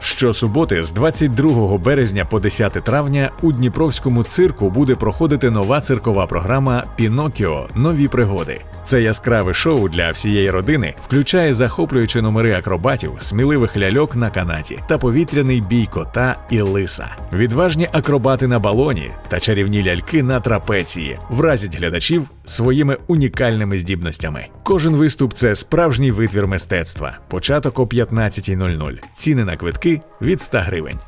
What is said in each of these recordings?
Щосуботи з 22 березня по 10 травня у Дніпровському цирку буде проходити нова циркова програма Пінокіо Нові пригоди. Це яскраве шоу для всієї родини, включає захоплюючі номери акробатів, сміливих ляльок на канаті та повітряний бій кота і лиса. Відважні акробати на балоні та чарівні ляльки на трапеції вразять глядачів своїми унікальними здібностями. Кожен виступ це справжній витвір мистецтва. Початок о 15.00. Ціни на квитки від 100 гривень.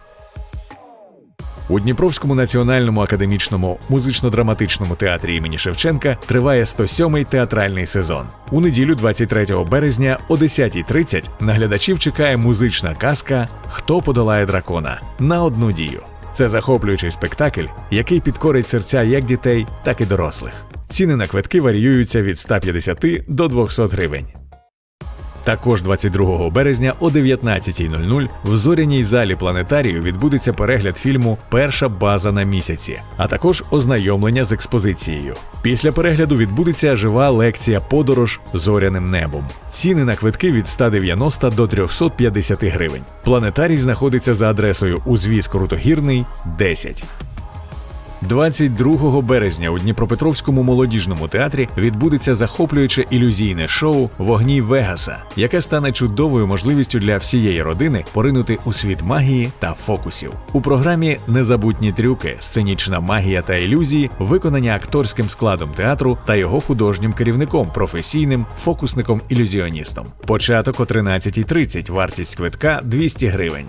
У Дніпровському національному академічному музично-драматичному театрі імені Шевченка триває 107-й театральний сезон. У неділю, 23 березня о 10.30 на глядачів чекає музична казка Хто подолає дракона на одну дію. Це захоплюючий спектакль, який підкорить серця як дітей, так і дорослих. Ціни на квитки варіюються від 150 до 200 гривень. Також 22 березня о 19.00 в зоряній залі планетарію відбудеться перегляд фільму Перша база на місяці, а також ознайомлення з експозицією. Після перегляду відбудеться жива лекція Подорож зоряним небом. Ціни на квитки від 190 до 350 гривень. Планетарій знаходиться за адресою Узвіз Крутогірний 10. 22 березня у Дніпропетровському молодіжному театрі відбудеться захоплююче ілюзійне шоу Вогні Вегаса, яке стане чудовою можливістю для всієї родини поринути у світ магії та фокусів. У програмі Незабутні трюки, сценічна магія та ілюзії, виконані акторським складом театру та його художнім керівником, професійним фокусником-ілюзіоністом. Початок о 13.30, вартість квитка 200 гривень.